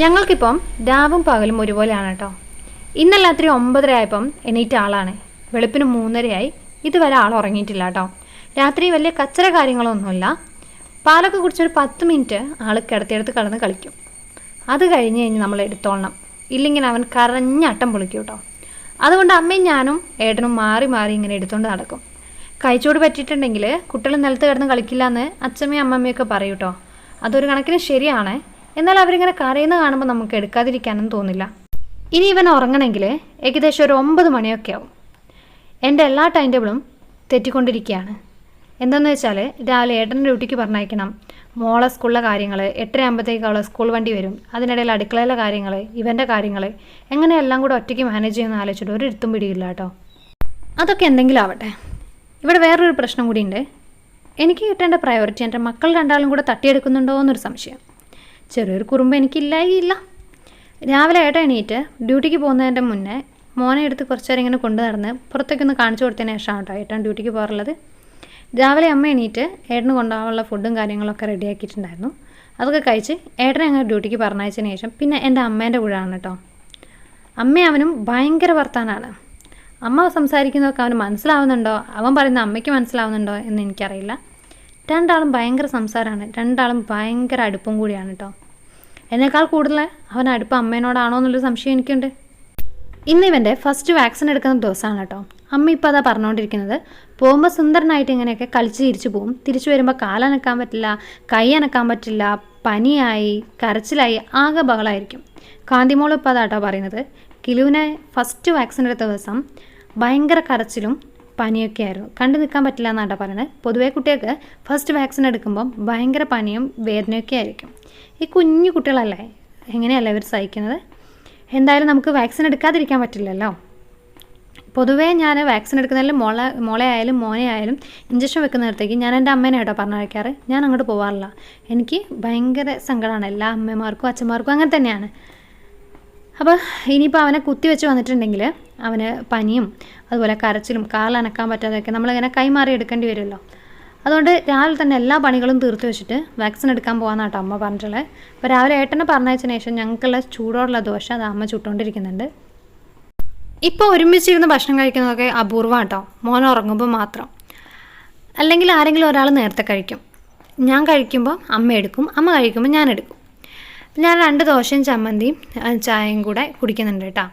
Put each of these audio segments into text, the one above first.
ഞങ്ങൾക്കിപ്പം രാവും പകലും ഒരുപോലെയാണ് കേട്ടോ ഇന്നലെ രാത്രി ഒമ്പതര ആയപ്പം എണീറ്റ ആളാണ്. വെളുപ്പിന് മൂന്നരയായി. ഇതുവരെ ആൾ ഉറങ്ങിയിട്ടില്ല കേട്ടോ രാത്രി വലിയ കച്ചറ കാര്യങ്ങളൊന്നുമില്ല. പാലൊക്കെ കുടിച്ചൊരു പത്ത് മിനിറ്റ് ആൾ കിടത്തിയെടുത്ത് കിടന്ന് കളിക്കും. അത് കഴിഞ്ഞ് കഴിഞ്ഞ് നമ്മൾ എടുത്തോളണം. ഇല്ലെങ്കിൽ അവൻ കരഞ്ഞട്ടം പൊളിക്കും കേട്ടോ അതുകൊണ്ട് അമ്മയും ഞാനും ഏട്ടനും മാറി മാറി ഇങ്ങനെ എടുത്തുകൊണ്ട് നടക്കും. കഴിച്ചോട് പറ്റിയിട്ടുണ്ടെങ്കിൽ കുട്ടികൾ നിലത്ത് കിടന്ന് കളിക്കില്ല എന്ന് അച്ഛമ്മയും അമ്മമ്മയൊക്കെ പറയൂട്ടോ അതൊരു കണക്കിന് ശരിയാണ്. എന്നാൽ അവരിങ്ങനെ കരയുന്ന കാണുമ്പോൾ നമുക്ക് എടുക്കാതിരിക്കാനും തോന്നില്ല. ഇനി ഇവൻ ഉറങ്ങണമെങ്കിൽ ഏകദേശം ഒരു ഒമ്പത് മണിയൊക്കെ ആവും. എന്റെ എല്ലാ ടൈം ടേബിളും തെറ്റിക്കൊണ്ടിരിക്കുകയാണ് എന്താണെന്ന് വെച്ചാൽ രാവിലെ ഏട്ടൻ ഡ്യൂട്ടിക്ക് പറഞ്ഞയക്കണം. മോളെ സ്കൂളിലെ കാര്യങ്ങൾ എട്ടര ആകുമ്പോഴത്തേക്ക് അവളെ സ്കൂൾ വണ്ടി വരും. അതിനിടയിൽ അടുക്കളയിലെ കാര്യങ്ങൾ ഇവന്റെ കാര്യങ്ങൾ എങ്ങനെ എല്ലാം കൂടെ ഒറ്റയ്ക്ക് മാനേജ് ചെയ്യുമെന്ന് ആലോചിച്ചിട്ട് ഒരു ഇരുത്തും പിടിയില്ല കേട്ടോ. അതൊക്കെ എന്തെങ്കിലും ആവട്ടെ. ഇവിടെ വേറൊരു പ്രശ്നം കൂടിയുണ്ട്. എനിക്ക് കിട്ടേണ്ട പ്രയോറിറ്റി എന്റെ മക്കൾ രണ്ടാളും കൂടെ തട്ടിയെടുക്കുന്നുണ്ടോ എന്നൊരു സംശയം. ചെറിയൊരു കുറുമ്പ് എനിക്കില്ലായില്ല. രാവിലെ ഏട്ട എണീറ്റ് ഡ്യൂട്ടിക്ക് പോകുന്നതിന്റെ മുന്നേ മോനെ എടുത്ത് കുറച്ച് നേരം ഇങ്ങനെ കൊണ്ടു നടന്ന് പുറത്തേക്കൊന്ന് കാണിച്ചു കൊടുത്തതിന് ശേഷമാണ് കേട്ടോ ഏട്ടൻ ഡ്യൂട്ടിക്ക് പോകാറുള്ളത്. രാവിലെ അമ്മ എണീറ്റ് ഏട്ടന് കൊണ്ടുപോകാനുള്ള ഫുഡും കാര്യങ്ങളൊക്കെ റെഡിയാക്കിയിട്ടുണ്ടായിരുന്നു. അതൊക്കെ കഴിച്ച് ഏട്ടനെ അങ്ങനെ ഡ്യൂട്ടിക്ക് പറഞ്ഞയച്ചതിന് ശേഷം പിന്നെ എന്റെ അമ്മേന്റെ കൂടെയാണ് കേട്ടോ അമ്മയും അവനും ഭയങ്കര വർത്താനാണ്. അമ്മ സംസാരിക്കുന്നതൊക്കെ അവന് മനസ്സിലാവുന്നുണ്ടോ? അവൻ പറയുന്ന അമ്മയ്ക്ക് മനസ്സിലാവുന്നുണ്ടോ എന്ന് എനിക്കറിയില്ല. രണ്ടാളും ഭയങ്കര സംസാരമാണ് രണ്ടാളും ഭയങ്കര അടുപ്പം കൂടിയാണ് കേട്ടോ എന്നേക്കാൾ കൂടുതൽ അവൻ അടുപ്പം അമ്മേനോടാണോ എന്നുള്ളൊരു സംശയം എനിക്കുണ്ട്. ഇന്ന് ഇവന്റെ ഫസ്റ്റ് വാക്സിൻ എടുക്കുന്ന ദിവസമാണ് കേട്ടോ അമ്മ ഇപ്പോൾ അതാ പറഞ്ഞുകൊണ്ടിരിക്കുന്നത് പോകുമ്പോൾ സുന്ദരനായിട്ട് ഇങ്ങനെയൊക്കെ കളിച്ച് തിരിച്ചു പോകും തിരിച്ചു വരുമ്പോൾ കാലനക്കാൻ പറ്റില്ല കൈ അനക്കാൻ പറ്റില്ല പനിയായി കരച്ചിലായി ആകെ ബഹളമായിരിക്കും കാന്തിമോൾ ഇപ്പോൾ അതാട്ടോ പറയുന്നത്. കിലുവിനെ ഫസ്റ്റ് വാക്സിൻ എടുത്ത ദിവസം ഭയങ്കര കരച്ചിലും പനിയൊക്കെ ആയിരുന്നു കണ്ടു നിൽക്കാൻ പറ്റില്ല എന്നാണ് പറയുന്നത്. പൊതുവേ കുട്ടികൾക്ക് ഫസ്റ്റ് വാക്സിൻ എടുക്കുമ്പം ഭയങ്കര പനിയും വേദനയൊക്കെ ആയിരിക്കും. ഈ കുഞ്ഞു കുട്ടികളല്ലേ? എങ്ങനെയല്ല ഇവർ സഹിക്കുന്നത്? എന്തായാലും നമുക്ക് വാക്സിൻ എടുക്കാതിരിക്കാൻ പറ്റില്ലല്ലോ. പൊതുവേ ഞാൻ വാക്സിൻ എടുക്കുന്നതിൽ മോളെ മോളെ ആയാലും ഇഞ്ചക്ഷൻ വെക്കുന്നിടത്തേക്ക് ഞാൻ എന്റെ അമ്മേനെ കേട്ടോ പറഞ്ഞു വയ്ക്കാറ് ഞാൻ അങ്ങോട്ട് പോകാറില്ല എനിക്ക് ഭയങ്കര സങ്കടമാണ്. എല്ലാ അമ്മമാർക്കും അച്ഛന്മാർക്കും അങ്ങനെ തന്നെയാണ്. അപ്പോൾ ഇനിയിപ്പോൾ അവനെ കുത്തി വെച്ച് വന്നിട്ടുണ്ടെങ്കിൽ അവന് പനിയും അതുപോലെ കരച്ചിലും കാലനക്കാൻ പറ്റാതെയൊക്കെ നമ്മളിങ്ങനെ കൈമാറി എടുക്കേണ്ടി വരുമല്ലോ. അതുകൊണ്ട് രാവിലെ തന്നെ എല്ലാ പണികളും തീർത്തു വെച്ചിട്ട് വാക്സിൻ എടുക്കാൻ പോകാമെന്നാട്ടോ അമ്മ പറഞ്ഞിട്ടുള്ളത് അപ്പോൾ രാവിലെ ഏട്ടനെ പറഞ്ഞതിന് ശേഷം ഞങ്ങൾക്കുള്ള ചൂടോടുള്ള ദോശ അത് അമ്മ ചുട്ടുകൊണ്ടിരിക്കുന്നുണ്ട് ഇപ്പോൾ ഒരുമിച്ചിരുന്ന് ഭക്ഷണം കഴിക്കുന്നതൊക്കെ അപൂർവം കേട്ടോ മോൻ ഉറങ്ങുമ്പോൾ മാത്രം. അല്ലെങ്കിൽ ആരെങ്കിലും ഒരാൾ നേരത്തെ കഴിക്കും. ഞാൻ കഴിക്കുമ്പോൾ അമ്മ എടുക്കും അമ്മ കഴിക്കുമ്പോൾ ഞാൻ എടുക്കും. ഞാൻ രണ്ട് ദോശയും ചമ്മന്തിയും ചായയും കൂടെ കുടിക്കുന്നുണ്ട് കേട്ടോ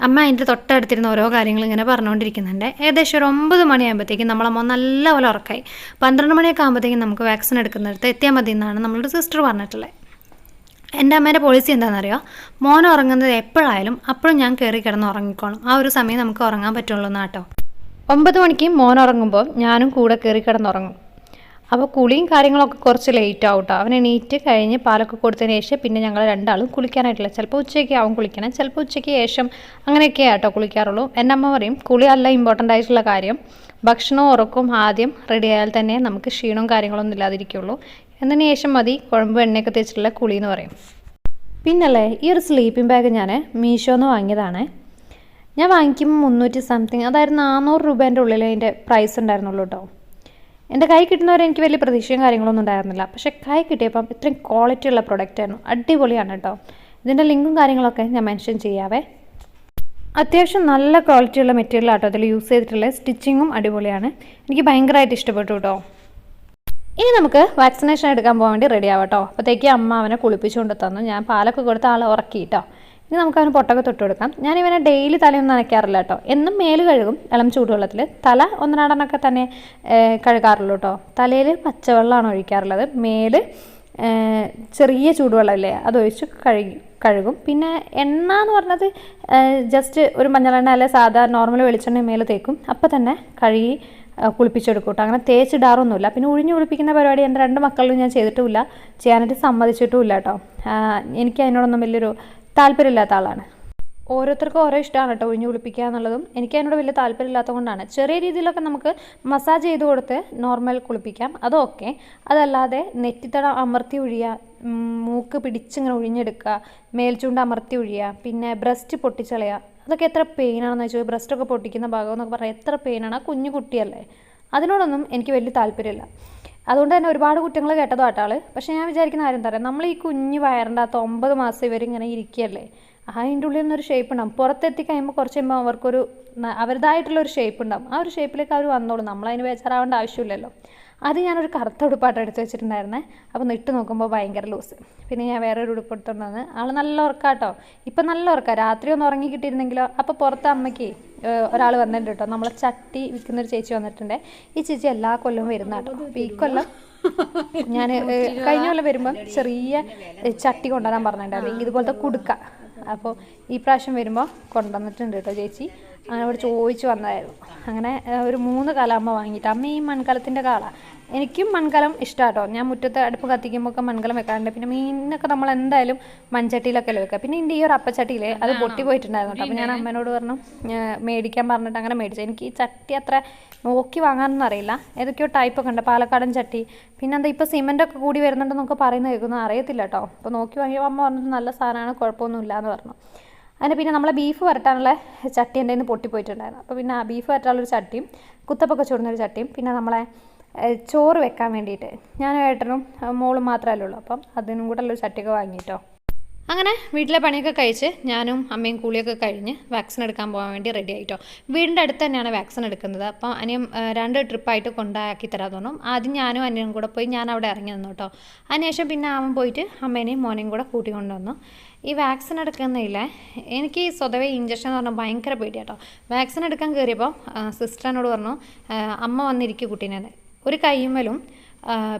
അമ്മ അതിന്റെ തൊട്ടടുത്തിരുന്ന ഓരോ കാര്യങ്ങളും ഇങ്ങനെ പറഞ്ഞുകൊണ്ടിരിക്കുന്നുണ്ട് ഏകദേശം ഒരു ഒമ്പത് മണിയാകുമ്പോഴത്തേക്കും നമ്മളമ്മ നല്ലപോലെ ഉറക്കായി. പന്ത്രണ്ട് മണിയൊക്കെ ആകുമ്പോഴത്തേക്കും നമുക്ക് വാക്സിൻ എടുക്കുന്നിടത്ത് എത്തിയാൽ മതി എന്നാണ് നമ്മളുടെ സിസ്റ്റർ പറഞ്ഞിട്ടുള്ളത്. എന്റെ അമ്മേന്റെ പോളിസി എന്താണെന്നറിയോ? മോൻ ഉറങ്ങുന്നത് എപ്പോഴായാലും അപ്പോഴും ഞാൻ കയറി കിടന്ന് ഉറങ്ങിക്കോളും. ആ ഒരു സമയം നമുക്ക് ഉറങ്ങാൻ പറ്റുള്ളൂ എന്നാട്ടോ. ഒമ്പത് മണിക്ക് മോൻ ഉറങ്ങുമ്പോൾ ഞാനും കൂടെ കയറി കിടന്നുറങ്ങും അപ്പോൾ കുളിയും കാര്യങ്ങളൊക്കെ കുറച്ച് ലേറ്റ് ആവും കേട്ടോ അവൻ എണീറ്റ് കഴിഞ്ഞ് പാലൊക്കെ കൊടുത്തതിന് ശേഷം പിന്നെ ഞങ്ങൾ രണ്ടാളും കുളിക്കാനായിട്ടില്ല. ചിലപ്പോൾ ഉച്ചയ്ക്ക് ആവും കുളിക്കണം. ചിലപ്പോൾ ഉച്ചയ്ക്ക് ശേഷം അങ്ങനെയൊക്കെ ആട്ടോ കുളിക്കാറുള്ളൂ. എന്റെ അമ്മ പറയും കുളി അല്ല ഇമ്പോർട്ടന്റ് ആയിട്ടുള്ള കാര്യം. ഭക്ഷണവും ഉറക്കും ആദ്യം റെഡി ആയാൽ തന്നെ നമുക്ക് ക്ഷീണവും കാര്യങ്ങളൊന്നും ഇല്ലാതിരിക്കുള്ളൂ. എന്നതിന് ശേഷം മതി കുഴമ്പ് എണ്ണയൊക്കെ തേച്ചിട്ടുള്ള കുളി എന്ന് പറയും. പിന്നല്ലേ ഈ ഒരു സ്ലീപ്പിംഗ് ബാഗ് ഞാൻ മീഷോന്ന് വാങ്ങിയതാണ്. ഞാൻ വാങ്ങിക്കുമ്പോൾ മുന്നൂറ്റി സംതിങ് അതായത് നാനൂറ് രൂപേന്റെ ഉള്ളിൽ അതിന്റെ പ്രൈസ് ഉണ്ടായിരുന്നുള്ളൂ കേട്ടോ എന്റെ കൈ കിട്ടുന്നവരെ എനിക്ക് വലിയ പ്രതീക്ഷയും കാര്യങ്ങളൊന്നും ഉണ്ടായിരുന്നില്ല. പക്ഷേ കൈ കിട്ടിയപ്പം ഇത്രയും ക്വാളിറ്റി ഉള്ള പ്രൊഡക്റ്റ് ആയിരുന്നു. അടിപൊളിയാണ് കേട്ടോ. ഇതിന്റെ ലിങ്കും കാര്യങ്ങളൊക്കെ ഞാൻ മെൻഷൻ ചെയ്യാവേ. അത്യാവശ്യം നല്ല ക്വാളിറ്റിയുള്ള മെറ്റീരിയൽ ആട്ടോ അതിൽ യൂസ് ചെയ്തിട്ടുള്ള സ്റ്റിച്ചിങ്ങും അടിപൊളിയാണ്. എനിക്ക് ഭയങ്കരമായിട്ട് ഇഷ്ടപ്പെട്ടു കേട്ടോ. ഇനി നമുക്ക് വാക്സിനേഷൻ എടുക്കാൻ പോകാൻ വേണ്ടി റെഡി ആവട്ടോ അപ്പോഴത്തേക്ക് അമ്മ അവനെ കുളിപ്പിച്ചുകൊണ്ട് തന്നു. ഞാൻ പാലൊക്കെ കൊടുത്ത് ആളെ ഉറക്കി കേട്ടോ. ഇനി നമുക്ക് അവന് പൊട്ടൊക്കെ തൊട്ട് കൊടുക്കാം. ഞാൻ ഇവനെ ഡെയിലി തലയൊന്നും നനയ്ക്കാറില്ല കേട്ടോ എന്നും മേൽ കഴുകും ഇളം ചൂടുവെള്ളത്തിൽ തല ഒന്നരാടനൊക്കെ തന്നെ കഴുകാറുള്ളൂ കേട്ടോ തലയിൽ പച്ചവെള്ളമാണ് ഒഴിക്കാറുള്ളത്. മേൽ ചെറിയ ചൂടുവെള്ളമില്ലേ അതൊഴിച്ച് കഴുകി കഴുകും. പിന്നെ എണ്ണ എന്ന് പറഞ്ഞത് ജസ്റ്റ് ഒരു മഞ്ഞളെണ്ണ അല്ലെ സാധാ നോർമൽ വെളിച്ചെണ്ണ മേലെ തേക്കും. അപ്പോൾ തന്നെ കഴുകി കുളിപ്പിച്ചെടുക്കും കേട്ടോ അങ്ങനെ തേച്ചിടാറൊന്നുമില്ല. പിന്നെ ഉഴിഞ്ഞു കുളിപ്പിക്കുന്ന പരിപാടി എന്റെ രണ്ട് മക്കളിലും ഞാൻ ചെയ്തിട്ടുമില്ല. ചെയ്യാനായിട്ട് സമ്മതിച്ചിട്ടുമില്ല കേട്ടോ എനിക്ക് അതിനോടൊന്നും വലിയൊരു താല്പര്യമില്ലാത്ത ആളാണ്. ഓരോരുത്തർക്കും ഓരോ ഇഷ്ടമാണ് കേട്ടോ ഒഴിഞ്ഞു കുളിപ്പിക്കുക എന്നുള്ളതും. എനിക്ക് അതിനോട് വലിയ താല്പര്യമില്ലാത്തത് കൊണ്ടാണ്. ചെറിയ രീതിയിലൊക്കെ നമുക്ക് മസാജ് ചെയ്ത് കൊടുത്ത് നോർമൽ കുളിപ്പിക്കാം. അതൊക്കെ അതല്ലാതെ നെറ്റിത്തട അമർത്തി ഒഴിയുക മൂക്ക് പിടിച്ചിങ്ങനെ ഒഴിഞ്ഞെടുക്കുക മേൽച്ചൂണ്ട് അമർത്തി ഒഴിയുക പിന്നെ ബ്രസ്റ്റ് പൊട്ടിച്ചളയുക അതൊക്കെ എത്ര പെയിനാണെന്ന് വെച്ചാൽ ബ്രസ്റ്റൊക്കെ പൊട്ടിക്കുന്ന ഭാഗം എന്നൊക്കെ പറഞ്ഞാൽ എത്ര പെയിനാണ് ആ കുഞ്ഞു കുട്ടിയല്ലേ. അതിനോടൊന്നും എനിക്ക് വലിയ താല്പര്യമില്ല. അതുകൊണ്ട് തന്നെ ഒരുപാട് കുറ്റങ്ങൾ കേട്ടതും ആട്ടാൾ പക്ഷേ ഞാൻ വിചാരിക്കുന്ന കാര്യം പറയുക നമ്മൾ ഈ കുഞ്ഞ് വയറിന്റെ അകത്ത് ഒമ്പത് മാസം ഇവരിങ്ങനെ ഇരിക്കുകയല്ലേ? അതിന്റെ ഉള്ളിൽ നിന്നൊരു ഷേപ്പ് ഉണ്ടാകും പുറത്തെത്തി കഴിയുമ്പോൾ കുറച്ച് കഴിയുമ്പോൾ അവർക്കൊരു ഒരു ഷേപ്പ് ഉണ്ടാകും ആ ഒരു ഷേപ്പിലേക്ക് അവർ വന്നോളും. നമ്മളതിന് ബേജാറാവേണ്ട ആവശ്യമില്ലല്ലോ. അത് ഞാനൊരു കറുത്ത ഉടുപ്പായിട്ട് എടുത്ത് വെച്ചിട്ടുണ്ടായിരുന്നേ. അപ്പോൾ ഇട്ട് നോക്കുമ്പോൾ ഭയങ്കര ലൂസ് പിന്നെ ഞാൻ വേറൊരു ഉടുപ്പ് എടുത്തുകൊണ്ടുവന്ന് ആൾ നല്ല ഉറക്കാട്ടോ. ഇപ്പം നല്ല ഉറക്കാം. രാത്രി ഒന്ന് ഉറങ്ങി കിട്ടിയിരുന്നെങ്കിലോ? അപ്പോൾ പുറത്ത് അമ്മയ്ക്ക് ഒരാൾ വന്നിട്ടുണ്ട് കേട്ടോ. നമ്മളെ ചട്ടി വിൽക്കുന്നൊരു ചേച്ചി വന്നിട്ടുണ്ട്. ഈ ചേച്ചി എല്ലാ കൊല്ലവും വരുന്ന കേട്ടോ. അപ്പോൾ ഈ കൊല്ലം ഞാൻ കഴിഞ്ഞ കൊല്ലം വരുമ്പം ചെറിയ ചട്ടി കൊണ്ടുവരാൻ പറഞ്ഞിട്ടുണ്ടായിരുന്നു ഇതുപോലത്തെ കുടുക്ക. അപ്പോൾ ഈ പ്രാവശ്യം വരുമ്പോൾ കൊണ്ടുവന്നിട്ടുണ്ട് കേട്ടോ ചേച്ചി. അങ്ങനെ അവിടെ ചോദിച്ചു വന്നതായിരുന്നു. അങ്ങനെ ഒരു മൂന്ന് കാലാകുമ്പോൾ വാങ്ങിയിട്ട്. അമ്മ ഈ മൺകലത്തിന്റെ കാളാണ് എനിക്കും മൺകലം ഇഷ്ടമാട്ടോ ഞാൻ മുറ്റത്ത് അടുപ്പ് കത്തിക്കുമ്പോൾ ഒക്കെ മൺകലം വെക്കാറുണ്ട്. പിന്നെ മീനൊക്കെ നമ്മൾ എന്തായാലും മൺചട്ടിയിലൊക്കെ അല്ലേ വെക്കുക. പിന്നെ എന്റെ ഈ ഒരു അപ്പച്ചട്ടിയിൽ അത് പൊട്ടി പോയിട്ടുണ്ടായിരുന്നു കേട്ടോ. അപ്പോൾ ഞാൻ അമ്മേനോട് പറഞ്ഞു മേടിക്കാൻ പറഞ്ഞിട്ട് അങ്ങനെ മേടിച്ചു. എനിക്ക് ഈ ചട്ടി അത്ര നോക്കി വാങ്ങാനൊന്നും അറിയില്ല. ഏതൊക്കെയോ ടൈപ്പൊക്കെ ഉണ്ട്. പാലക്കാടൻ ചട്ടി. പിന്നെ എന്താ ഇപ്പോൾ സിമെന്റ് ഒക്കെ കൂടി വരുന്നുണ്ടെന്നൊക്കെ പറയുന്നത് കേൾക്കുന്നു. അറിയത്തില്ല കേട്ടോ. അപ്പോൾ നോക്കി വാങ്ങിയപ്പോൾ അമ്മ പറഞ്ഞത് നല്ല സാധനമാണ്. കുഴപ്പമൊന്നുമില്ല എന്ന് പറഞ്ഞു. അതിന് പിന്നെ നമ്മളെ ബീഫ് വരട്ടാനുള്ള ചട്ടി എന്റെ നിന്ന് പൊട്ടിപ്പോയിട്ടുണ്ടായിരുന്നു. അപ്പോൾ പിന്നെ ആ ബീഫ് വരട്ടാനുള്ളൊരു ചട്ടിയും കുത്തപ്പൊക്കെ ചൂടുന്നൊരു ചട്ടിയും പിന്നെ നമ്മളെ ചോറ് വെക്കാൻ വേണ്ടിയിട്ട് ഞാൻ ഏട്ടനും മോളും മാത്രമല്ലേ ഉള്ളൂ. അപ്പം അതിനും കൂടെ ഉള്ളൊരു ചട്ടിയൊക്കെ വാങ്ങിയിട്ടോ അങ്ങനെ വീട്ടിലെ പണിയൊക്കെ കഴിച്ച് ഞാനും അമ്മയും കൂളിയൊക്കെ കഴിഞ്ഞ് വാക്സിൻ എടുക്കാൻ പോകാൻ വേണ്ടി റെഡി ആയിട്ടോ. വീടിന്റെ അടുത്ത് തന്നെയാണ് വാക്സിൻ എടുക്കുന്നത്. അപ്പോൾ അനിയം രണ്ട് ട്രിപ്പായിട്ട് കൊണ്ടാക്കി തരാൻ തോന്നും ആദ്യം ഞാനും അനിയനും കൂടെ പോയി ഞാൻ അവിടെ ഇറങ്ങി നിന്നു കേട്ടോ. അതിനുശേഷം പിന്നെ അവൻ പോയിട്ട് അമ്മേനെയും മോനെയും കൂടെ കൂട്ടി കൊണ്ടുവന്നു. ഈ വാക്സിൻ എടുക്കുന്നില്ലേ എനിക്ക് സ്വതവേ ഇഞ്ചക്ഷൻ എന്ന് പറഞ്ഞാൽ ഭയങ്കര പേടിയാട്ടോ. വാക്സിൻ എടുക്കാൻ കയറിയപ്പോൾ സിസ്റ്ററിനോട് പറഞ്ഞു അമ്മ വന്നിരിക്കും കുട്ടീനെ ഒരു ആ,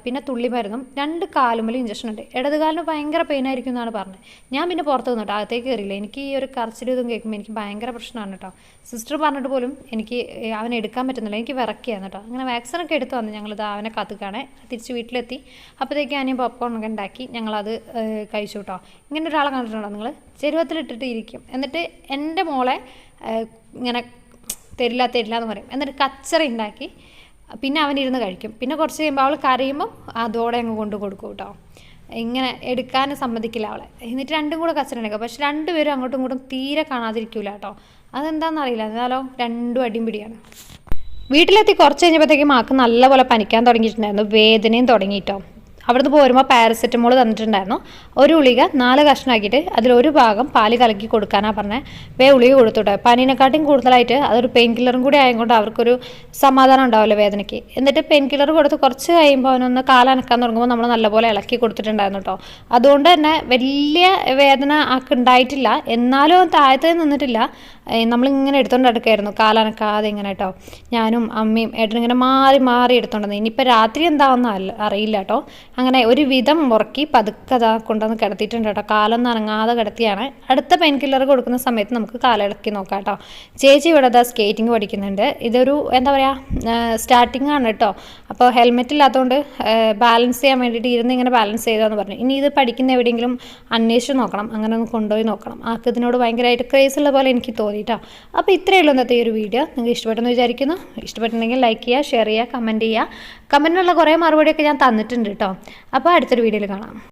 പിന്നെ തുള്ളി മരുന്നും രണ്ട് കാലുമലും ഇഞ്ചക്ഷൻ ഉണ്ട്. ഇടതുകാലിന് ഭയങ്കര പെയിൻ ആയിരിക്കും എന്നാണ് പറഞ്ഞത്. ഞാൻ പിന്നെ പുറത്ത് നിന്നിട്ട് അകത്തേക്ക് കയറിയില്ല. എനിക്ക് ഈ ഒരു കറച്ചിലും ഇതും കേൾക്കുമ്പോൾ എനിക്ക് ഭയങ്കര പ്രശ്നമാണ് കേട്ടോ. സിസ്റ്റർ പറഞ്ഞിട്ട് പോലും എനിക്ക് അവനെ എടുക്കാൻ പറ്റുന്നില്ല. എനിക്ക് വിറക്കുകയാണ് കേട്ടോ. അങ്ങനെ വാക്സിൻ വാക്സിനൊക്കെ എടുത്ത് വന്നു. ഞങ്ങളിത് അവനെ കാത്തുക്കാണേ. തിരിച്ച് വീട്ടിലെത്തി. അപ്പോഴത്തേക്ക് ഞാനും പോപ്കോൺ ഒക്കെ ഉണ്ടാക്കി ഞങ്ങളത് കഴിച്ചു കേട്ടോ. ഇങ്ങനെ ഒരാളെ കണ്ടിട്ടുണ്ടോ നിങ്ങൾ ചെരുവത്തിലിട്ടിട്ട് ഇരിക്കും. എന്നിട്ട് എന്റെ മോളെ ഇങ്ങനെ തരില്ല തരില്ല എന്ന് പറയും. എന്നിട്ട് കച്ചറ ഉണ്ടാക്കി പിന്നെ അവൻ അവനിരുന്ന് കഴിക്കും. പിന്നെ കുറച്ച് കഴിയുമ്പോൾ അവൾ കരയുമ്പോൾ അതോടെ അങ്ങ് കൊണ്ട് കൊടുക്കും കേട്ടോ ഇങ്ങനെ എടുക്കാൻ സമ്മതിക്കില്ല അവളെ. എന്നിട്ട് രണ്ടും കൂടെ കച്ചറ ഉണ്ടാക്കുക പക്ഷെ രണ്ടുപേരും അങ്ങോട്ടും ഇങ്ങോട്ടും തീരെ കാണാതിരിക്കൂല കേട്ടോ അതെന്താണെന്ന് അറിയില്ല. എന്നാലോ രണ്ടും അടിയും പിടിയാണ് വീട്ടിലെത്തി കുറച്ച് കഴിഞ്ഞപ്പോഴത്തേക്കും മാക്ക് നല്ലപോലെ പനിക്കാൻ തുടങ്ങിയിട്ടുണ്ടായിരുന്നു. വേദനയും തുടങ്ങിയിട്ടോ അവിടുന്ന് പോരുമ്പോൾ പാരസെറ്റമോൾ തന്നിട്ടുണ്ടായിരുന്നു. ഒരു ഉളിക നാല് കഷ്ണമാക്കിയിട്ട് അതിലൊരു ഭാഗം പാൽ കലക്കി കൊടുക്കാനാണ് പറഞ്ഞത് വേ ഉളിക കൊടുത്തുട്ടോ പനീനെക്കാട്ടിയും കൂടുതലായിട്ട് അതൊരു പെയിൻ കില്ലറും കൂടി ആയതുകൊണ്ട് അവർക്കൊരു സമാധാനം ഉണ്ടാവില്ല വേദനയ്ക്ക്. എന്നിട്ട് പെയിൻ കില്ലർ കൊടുത്ത് കുറച്ച് കഴിയുമ്പോൾ അവനൊന്ന് കാലനക്കാൻ തുടങ്ങുമ്പോൾ നമ്മൾ നല്ലപോലെ ഇളക്കി കൊടുത്തിട്ടുണ്ടായിരുന്നു കേട്ടോ അതുകൊണ്ട് തന്നെ വലിയ വേദന ആക്കുണ്ടായിട്ടില്ല എന്നാലും താഴത്തേ നിന്നിട്ടില്ല. നമ്മളിങ്ങനെ എടുത്തോണ്ട് നടക്കായിരുന്നു. കാലനക്കാതെ ഇങ്ങനെ കേട്ടോ ഞാനും അമ്മയും ഏട്ടനും ഇങ്ങനെ മാറി മാറി എടുത്തോണ്ടെന്ന്. ഇനിയിപ്പോൾ രാത്രി എന്താണെന്ന് അറിയില്ല കേട്ടോ അങ്ങനെ ഒരു വിധം മുറക്കി പതുക്കെ അതാ കൊണ്ടുവന്ന് കിടത്തിയിട്ടുണ്ട് കേട്ടോ കാലൊന്നും അനങ്ങാതെ കിടത്തിയാണ്. അടുത്ത പെയിൻ കില്ലർ കൊടുക്കുന്ന സമയത്ത് നമുക്ക് കാലിളക്കി നോക്കാം കേട്ടോ ചേച്ചി ഇവിടെ അതാ സ്കേറ്റിംഗ് പഠിക്കുന്നുണ്ട്. ഇതൊരു എന്താ പറയുക സ്റ്റാർട്ടിംഗ് ആണ് കേട്ടോ അപ്പോൾ ഹെൽമെറ്റ് ഇല്ലാത്തതുകൊണ്ട് ബാലൻസ് ചെയ്യാൻ വേണ്ടിയിട്ട് ഇരുന്ന് ഇങ്ങനെ ബാലൻസ് ചെയ്താന്ന് പറഞ്ഞു. ഇനി ഇത് പഠിക്കുന്ന എവിടെയെങ്കിലും അന്വേഷിച്ച് നോക്കണം. അങ്ങനെ ഒന്ന് കൊണ്ടുപോയി നോക്കണം. ആൾക്ക് ഇതിനോട് ഭയങ്കരമായിട്ട് ക്രേസ് ഉള്ള പോലെ എനിക്ക് തോന്നിയിട്ടോ അപ്പോൾ ഇത്രയേ ഉള്ളൂ ഇന്നത്തെ ഈ ഒരു വീഡിയോ. നിങ്ങൾക്ക് ഇഷ്ടപ്പെട്ടെന്ന് വിചാരിക്കുന്നു. ഇഷ്ടപ്പെട്ടിട്ടുണ്ടെങ്കിൽ ലൈക്ക് ചെയ്യുക ഷെയർ ചെയ്യുക കമന്റ് ചെയ്യുക. കമന്റിനുള്ള കുറേ മറുപടിയൊക്കെ ഞാൻ തന്നിട്ടുണ്ട് കേട്ടോ. അപ്പോൾ അടുത്തൊരു വീഡിയോയിൽ കാണാം.